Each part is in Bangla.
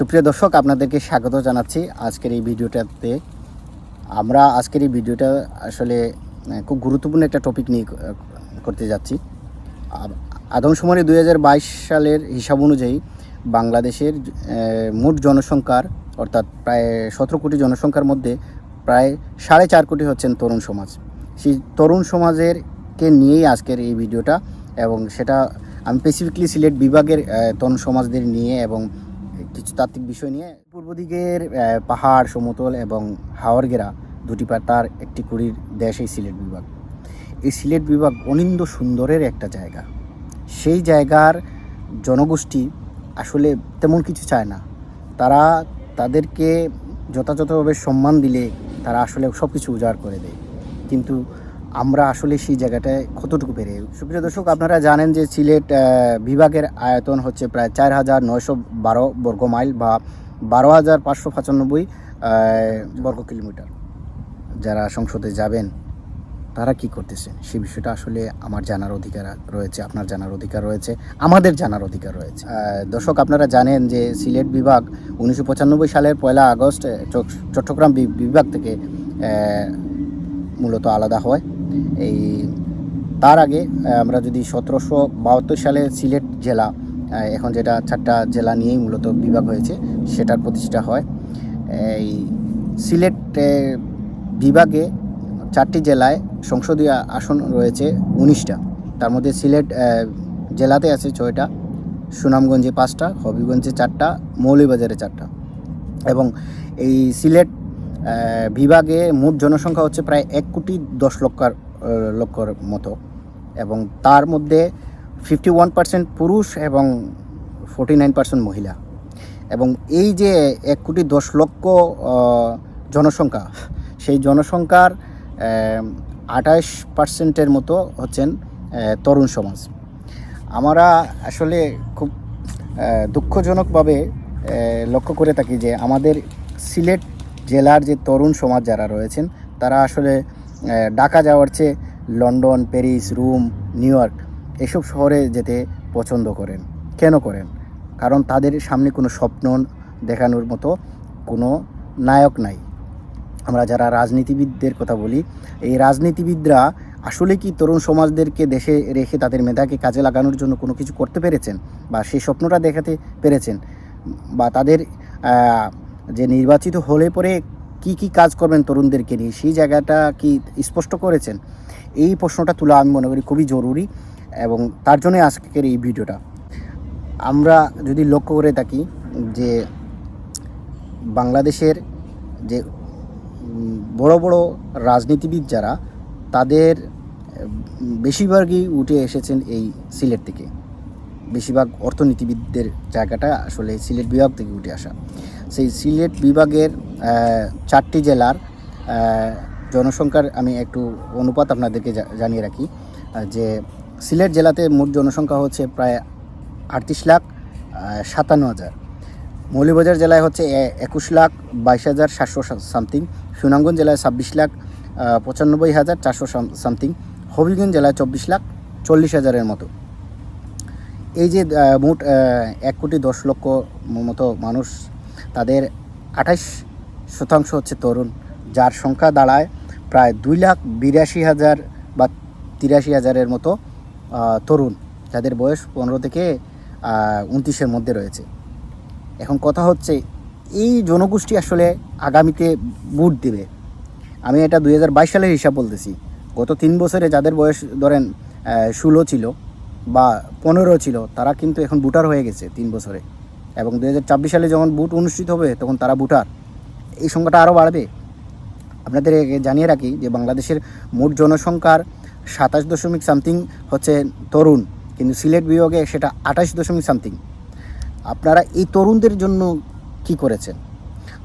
সুপ্রিয় দর্শক, আপনাদেরকে স্বাগত জানাচ্ছি আজকের এই ভিডিওটাতে। আমরা আজকের এই ভিডিওটা আসলে খুব গুরুত্বপূর্ণ একটা টপিক নিয়ে করতে যাচ্ছি। আদমশুমারি দুই হাজার বাইশ সালের হিসাব অনুযায়ী বাংলাদেশের মোট জনসংখ্যার, অর্থাৎ প্রায় সতেরো কোটি জনসংখ্যার মধ্যে প্রায় সাড়ে চার কোটি হচ্ছেন তরুণ সমাজ। সেই তরুণ সমাজের কে নিয়েই আজকের এই ভিডিওটা এবং সেটা আমি স্পেসিফিকলি সিলেট বিভাগের তরুণ সমাজদের নিয়ে এবং কিছু তাত্ত্বিক বিষয় নিয়ে। পূর্ব দিকের পাহাড়, সমতল এবং হাওয়ার গেরা দুটি পাতার একটি কুড়ির দেশ, এই সিলেট বিভাগ। এই সিলেট বিভাগ অনিন্দ সুন্দরের একটা জায়গা। সেই জায়গার জনগোষ্ঠী আসলে তেমন কিছু চায় না। তারা তাদেরকে যথাযথভাবে সম্মান দিলে তারা আসলে সব কিছু উজাড় করে দেয়। কিন্তু আমরা আসলে সেই জায়গাটায় কতটুকু পেরে? সুপ্রিয় দর্শক, আপনারা জানেন যে সিলেট বিভাগের আয়তন হচ্ছে প্রায় চার হাজার নয়শো বারো বর্গ মাইল বা বারো হাজার পাঁচশো পঁচানব্বই বর্গ কিলোমিটার। যারা সংসদে যাবেন, তারা কি করতেছেন? সেই বিষয়টা আসলে আমার জানার অধিকার রয়েছে, আপনার জানার অধিকার রয়েছে, আমাদের জানার অধিকার রয়েছে। দর্শক, আপনারা জানেন যে সিলেট বিভাগ উনিশশো পঁচানব্বই সালের পয়লা আগস্ট চট্টগ্রাম বিভাগ থেকে মূলত আলাদা হয়। এই তার আগে আমরা যদি সতেরোশো বাহাত্তর সালে সিলেট জেলা এখন যেটা চারটা জেলা নিয়েই মূলত বিভাগ হয়েছে, সেটার প্রতিষ্ঠা হয়। এই সিলেট বিভাগে চারটি জেলায় সংসদীয় আসন রয়েছে উনিশটা। তার মধ্যে সিলেট জেলাতে আছে ছয়টা, সুনামগঞ্জে পাঁচটা, হবিগঞ্জে চারটা, মৌলভীবাজারে চারটা। এবং এই সিলেট বিভাগে মোট জনসংখ্যা হচ্ছে প্রায় এক কোটি দশ লক্ষর লক্ষর মতো। এবং তার মধ্যে ফিফটি ওয়ান পার্সেন্ট পুরুষ এবং ফোর্টি নাইন পার্সেন্ট মহিলা। এবং এই যে এক কোটি দশ লক্ষ জনসংখ্যা, সেই জনসংখ্যার আঠাশ পার্সেন্টের মতো হচ্ছেন তরুণ সমাজ। আমরা আসলে খুব দুঃখজনকভাবে লক্ষ্য করে থাকি যে আমাদের সিলেট জেলার যে তরুণ সমাজ যারা রয়েছেন, তারা আসলে ঢাকা যাওয়ার চেয়ে London, Paris, Rome, New York এসব শহরে যেতে পছন্দ করেন। কেন করেন? কারণ তাদের সামনে কোনো স্বপ্ন দেখানোর মতো কোনো নায়ক নাই। আমরা যারা রাজনীতিবিদদের কথা বলি, এই রাজনীতিবিদরা আসলে কি তরুণ সমাজদেরকে দেশে রেখে তাদের মেধাকে কাজে লাগানোর জন্য কোনো কিছু করতে পেরেছেন? বা সেই স্বপ্নটা দেখাতে পেরেছেন? বা তাদের যে নির্বাচিত হলে পরে কি কি কাজ করবেন তরুণদেরকে নিয়ে, সেই জায়গাটা কি স্পষ্ট করেছেন? এই প্রশ্নটা তোলা আমি মনে করি খুবই জরুরি এবং তার জন্য আজকের এই ভিডিওটা। আমরা যদি লক্ষ্য করে থাকি যে বাংলাদেশের যে বড় বড় রাজনীতিবিদ যারা, তাদের বেশিরভাগই উঠে এসেছেন এই সিলেট থেকে। বেশিরভাগ অর্থনীতিবিদদের জায়গাটা আসলে সিলেট বিভাগ থেকে উঠে আসা। সেই সিলেট বিভাগের চারটি জেলার জনসংখ্যার আমি একটু অনুপাত আপনাদেরকে জানিয়ে রাখি যে সিলেট জেলাতে মোট জনসংখ্যা হচ্ছে প্রায় আটত্রিশ লাখ সাতান্ন হাজার। মৌলভীবাজার জেলায় হচ্ছে একুশ লাখ, বাইশ হাজার সাতশো সামথিং। সুনামগঞ্জ জেলায় ছাব্বিশ লাখ পঁচানব্বই হাজার চারশো সামথিং। হবিগঞ্জ জেলায় চব্বিশ লাখ, চল্লিশ হাজারের মতো। এই যে মোট এক কোটি দশ লক্ষ মতো মানুষ তাদের আঠাশ শতাংশ হচ্ছে তরুণ, যার সংখ্যা দাঁড়ায় প্রায় দুই লাখ বিরাশি হাজার বা তিরাশি হাজারের মতো তরুণ, যাদের বয়স পনেরো থেকে উনত্রিশের মধ্যে রয়েছে। এখন কথা হচ্ছে, এই জনগোষ্ঠী আসলে আগামীতে ভোট দেবে। আমি এটা দুই হাজার বাইশ সালের হিসাব বলতেছি। গত তিন বছরে যাদের বয়স ধরেন ষোলো ছিল বা পনেরো ছিল, তারা কিন্তু এখন ভোটার হয়ে গেছে তিন বছরে। এবং দু হাজার চব্বিশ সালে যখন বুট অনুষ্ঠিত হবে, তখন তারা বুটার এই সংখ্যাটা আরও বাড়বে। আপনাদের জানিয়ে রাখি যে বাংলাদেশের মোট জনসংখ্যার সাতাশ দশমিক সামথিং হচ্ছে তরুণ, কিন্তু সিলেট বিভাগে সেটা আঠাশ দশমিক সামথিং। আপনারা এই তরুণদের জন্য কি করেছেন?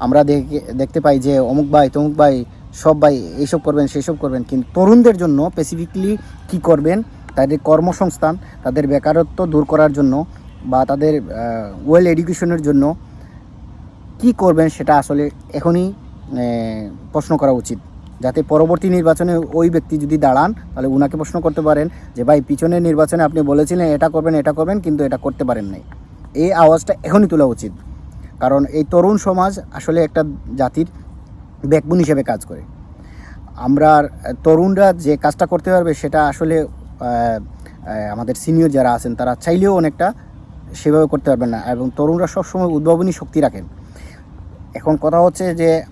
আমরা দেখে, দেখতে পাই যে অমুক ভাই, তমুক ভাই, সব ভাই এইসব করবেন সেসব করবেন, কিন্তু তরুণদের জন্য স্পেসিফিকলি কি করবেন? তাদের কর্মসংস্থান, তাদের বেকারত্ব দূর করার জন্য বা তাদের ওয়েল এডুকেশনের জন্য কি করবেন সেটা আসলে এখনই প্রশ্ন করা উচিত। যাতে পরবর্তী নির্বাচনে ওই ব্যক্তি যদি দাঁড়ান, তাহলে উনাকে প্রশ্ন করতে পারেন যে, ভাই, পিছনের নির্বাচনে আপনি বলেছিলেন এটা করবেন এটা করবেন, কিন্তু এটা করতে পারেন নাই। এই আওয়াজটা এখনই তোলা উচিত। কারণ এই তরুণ সমাজ আসলে একটা জাতির ব্যাকবোন হিসেবে কাজ করে। আমরা, তরুণরা যে কাজটা করতে পারবে সেটা আসলে আমাদের সিনিয়র যারা আছেন, তারা চাইলেও অনেকটা সেভাবে করতে পারবেন না। এবং তরুণরা সবসময় উদ্ভাবনী শক্তি রাখেন। এখন কথা হচ্ছে যে,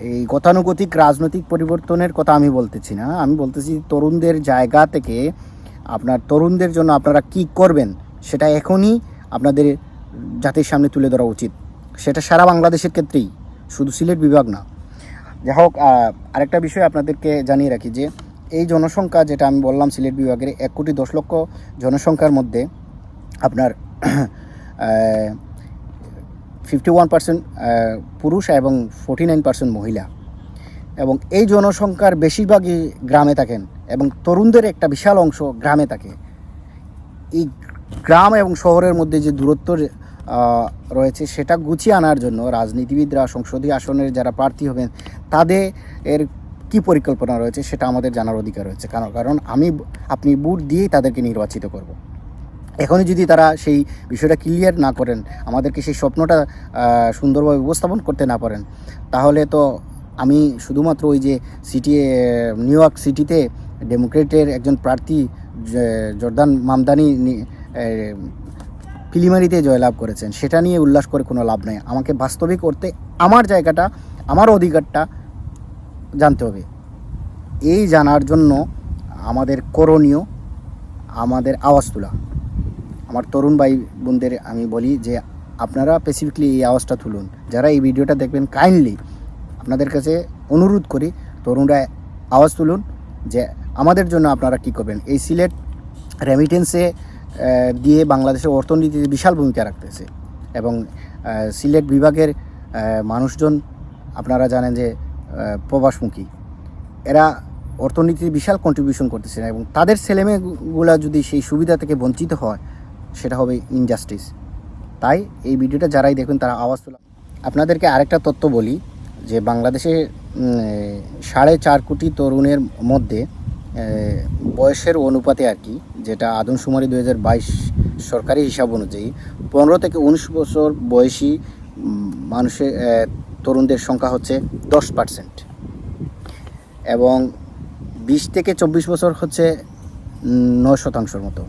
এই গতানুগতিক রাজনৈতিক পরিবর্তনের কথা আমি বলতেছি না। আমি বলতেছি তরুণদের জায়গা থেকে আপনার তরুণদের জন্য আপনারা কি করবেন, সেটা এখনই আপনাদের জাতির সামনে তুলে ধরা উচিত। সেটা সারা বাংলাদেশের ক্ষেত্রেই, শুধু সিলেট বিভাগ না। যাই হোক আরেকটা বিষয় আপনাদেরকে জানিয়ে রাখি যে, এই জনসংখ্যা যেটা আমি বললাম সিলেট বিভাগের এক কোটি দশ লক্ষ জনসংখ্যার মধ্যে আপনার ফিফটি ওয়ান পার্সেন্ট পুরুষ এবং ফোর্টি নাইন পার্সেন্ট মহিলা। এবং এই জনসংখ্যার বেশিরভাগই গ্রামে থাকেন এবং তরুণদের একটা বিশাল অংশ গ্রামে থাকে। এই গ্রাম এবং শহরের মধ্যে যে দূরত্ব রয়েছে, সেটা গুছিয়ে আনার জন্য রাজনীতিবিদরা, সংসদীয় আসনের যারা প্রার্থী হবেন, তাদের এর কি পরিকল্পনা রয়েছে, সেটা আমাদের জানার অধিকার রয়েছে। কারণ কারণ আমি, আপনি বুট দিয়েই তাদেরকে নির্বাচিত করব। এখনই যদি তারা সেই বিষয়টা ক্লিয়ার না করেন, আমাদেরকে সেই স্বপ্নটা সুন্দরভাবে উপস্থাপন করতে না পারেন, তাহলে তো আমি শুধুমাত্র ওই যে সিটি নিউ ইয়র্ক সিটিতে ডেমোক্রেটের একজন প্রার্থী জর্দান মামদানি প্রিলিমারিতে জয়লাভ করেছেন। সেটা নিয়ে উল্লাস করে কোনো লাভ নেই। আমাকে বাস্তবিক করতে আমার জায়গাটা, আমার অধিকারটা জানতে হবে। এই জানার জন্য আমাদের করণীয়, আমাদের আওয়াজ তোলা। আমার তরুণ ভাই বোনদের আমি বলি যে আপনারা স্পেসিফিকলি এই আওয়াজটা তুলুন। যারা এই ভিডিওটা দেখবেন কাইন্ডলি আপনাদের কাছে অনুরোধ করি, তরুণরা আওয়াজ তুলুন যে আমাদের জন্য আপনারা কি করবেন। এই সিলেট রেমিটেন্সে দিয়ে বাংলাদেশের অর্থনীতিতে বিশাল ভূমিকা রাখতেছে এবং সিলেট বিভাগের মানুষজন আপনারা জানেন যে প্রবাসমুখী। এরা অর্থনীতিতে বিশাল কন্ট্রিবিউশন করতেছে এবং তাদের ছেলেমেয়েগুলা যদি সেই সুবিধা থেকে বঞ্চিত হয় সেটা হবে ইনজাস্টিস তাই এই ভিডিওটা যারাই দেখবেন তারা আওয়াজ তোলা আপনাদেরকে আরেকটা তথ্য বলি, যে বাংলাদেশে সাড়ে চার কোটি তরুণের মধ্যে বয়সের অনুপাতে আর কি, যেটা আদমশুমারি দু হাজার বাইশ সরকারি হিসাব অনুযায়ী, পনেরো থেকে উনিশ বছর বয়সী মানুষের তরুণদের সংখ্যা হচ্ছে দশ পার্সেন্ট এবং বিশ থেকে চব্বিশ বছর হচ্ছে নয় শতাংশের মতো।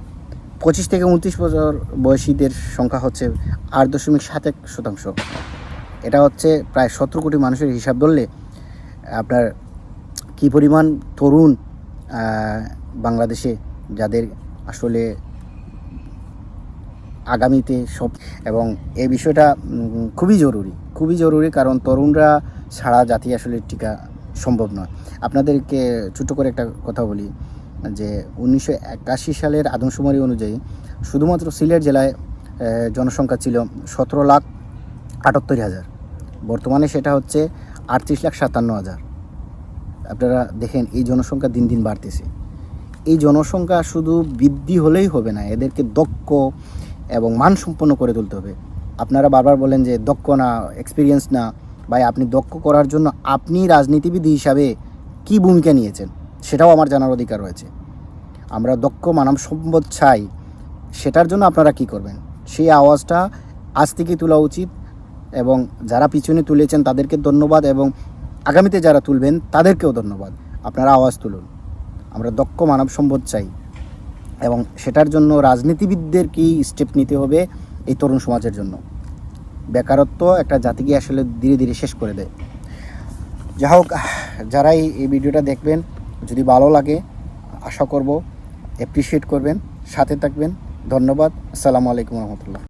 পঁচিশ থেকে উনত্রিশ বছর বয়সীদের সংখ্যা হচ্ছে আট দশমিক সাত এক শতাংশ। এটা হচ্ছে প্রায় সতেরো কোটি মানুষের হিসাব ধরলে আপনার কী পরিমাণ তরুণ বাংলাদেশে যাদের আসলে আগামীতে সব এবং এই বিষয়টা খুবই জরুরি। খুবই জরুরি কারণ তরুণরা ছাড়া জাতি আসলে টিকা সম্ভব নয়। আপনাদেরকে ছোট্ট করে একটা কথা বলি। যে উনিশশো একাশি সালের আদমশুমারি অনুযায়ী শুধুমাত্র সিলেট জেলায় জনসংখ্যা ছিল সতেরো লাখ আটাত্তর হাজার। বর্তমানে সেটা হচ্ছে আটত্রিশ লাখ সাতান্ন হাজার। আপনারা দেখেন, এই জনসংখ্যা দিন দিন বাড়তেছে। এই জনসংখ্যা শুধু বৃদ্ধি হলেই হবে না, এদেরকে দক্ষ এবং মানসম্পন্ন করে তুলতে হবে। আপনারা বারবার বলেন যে দক্ষ না এক্সপিরিয়েন্স না। ভাই, আপনি দক্ষ করার জন্য আপনি রাজনীতিবিদ হিসাবে কি ভূমিকা নিয়েছেন? সেটাও আমার জানার অধিকার রয়েছে। আমরা দক্ষ মানব সম্পদ চাই, সেটার জন্য আপনারা কি করবেন? সেই আওয়াজটা আজ থেকে তোলা উচিত এবং যারা পিছনে তুলেছেন তাদেরকে ধন্যবাদ এবং আগামীতে যারা তুলবেন তাদেরকেও ধন্যবাদ। আপনারা আওয়াজ তুলুন। আমরা দক্ষ মানব সম্পদ চাই এবং সেটার জন্য রাজনীতিবিদদের কি স্টেপ নিতে হবে এই তরুণ সমাজের জন্য? বেকারত্ব একটা জাতিকে আসলে ধীরে ধীরে শেষ করে দেয়। যাই হোক যারাই এই ভিডিওটা দেখবেন যদি ভালো লাগে আশা করব অ্যাপ্রিসিয়েট করবেন সাথে থাকবেন। ধন্যবাদ। আসসালামু আলাইকুম রহমতুল্লাহ।